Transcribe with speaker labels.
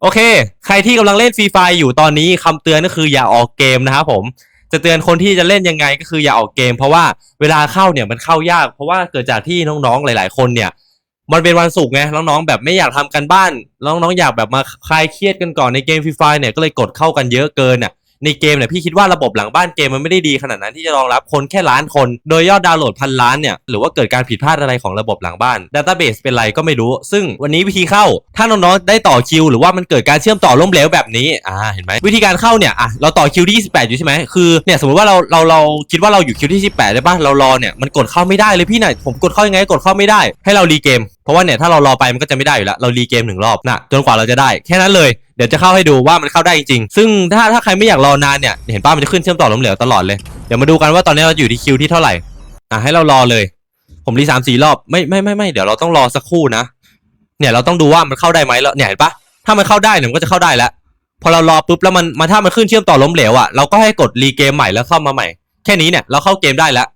Speaker 1: โอเค ใครที่กำลังเล่นฟรีไฟอยู่ตอนนี้คำเตือนก็คืออย่าออกเกมนะครับผม จะเตือนคนที่จะเล่นยังไงก็คืออย่าออกเกม เพราะว่าเวลาเข้าเนี่ยมันเข้ายาก เพราะว่าเกิดจากที่น้องๆหลาย ๆ คนเนี่ย มันเป็นวันศุกร์ไงน้องๆแบบไม่อยากทำกันบ้านน้องๆอยากแบบมาคลายเครียดกันก่อนในเกมฟรีไฟเนี่ยก็เลยกดเข้ากันเยอะเกินอะ ในเกมเนี่ยพี่คิดว่าระบบหลังบ้านเกมมันไม่ได้ดีขนาดนั้นที่จะรองรับคนแค่ล้านคน โดยยอดดาวน์โหลดพันล้านเนี่ยหรือว่าเกิดการผิดพลาดอะไรของระบบหลังบ้านดัตต้าเบสเป็นไรก็ไม่รู้ ซึ่งวันนี้วิธีเข้าถ้าน้องๆได้ต่อคิว หรือว่ามันเกิดการเชื่อมต่อล้มเหลวแบบนี้อ่าเห็นไหมวิธีการเข้าเนี่ยอะเราต่อคิวที่28 อยู่ใช่ไหมคือเนี่ยสมมติว่าเราเราเราคิดว่าเราอยู่คิวที่28ได้ป่ะเรารอเนี่ยมันกดเข้าไม่ได้เลยพี่เนี่ยผมกดเข้ายังไงกดเข้าไม่ได้ให้เรารีเกม เพราะว่าเนี่ยถ้าเรารอไปมันก็จะไม่ได้อยู่แล้วเรารีเกมหนึ่งรอบนะจนกว่าเราจะได้แค่นั้นเลยเดี๋ยวจะเข้าให้ดูว่ามันเข้าได้จริงๆซึ่งถ้าถ้าใครไม่อยากรอนานเนี่ยเห็นป้ามันจะขึ้นเชื่อมต่อล้มเหลวตลอดเลยเดี๋ยวมาดูกันว่าตอนนี้เราอยู่ที่คิวที่เท่าไหร่อะให้เรารอเลย ผมรีสามสี่รอบไม่ไม่ไม่ไม่เดี๋ยวเราต้องรอสักครู่นะ เนี่ยเราต้องดูว่ามันเข้าได้ไหมแล้วเนี่ยเห็นปะถ้ามันเข้าได้เนี่ยมันก็จะเข้าได้แล้ว พอเรารอปุ๊บแล้วมันมาถ้ามันขึ้นเชื่อมต่อล้มเหลวอะเราก็ให้กดรีเกมใหม่แล้วเข้ามาใหม่ แค่นี้เนี่ยเราเข้าเกมได้แล้ว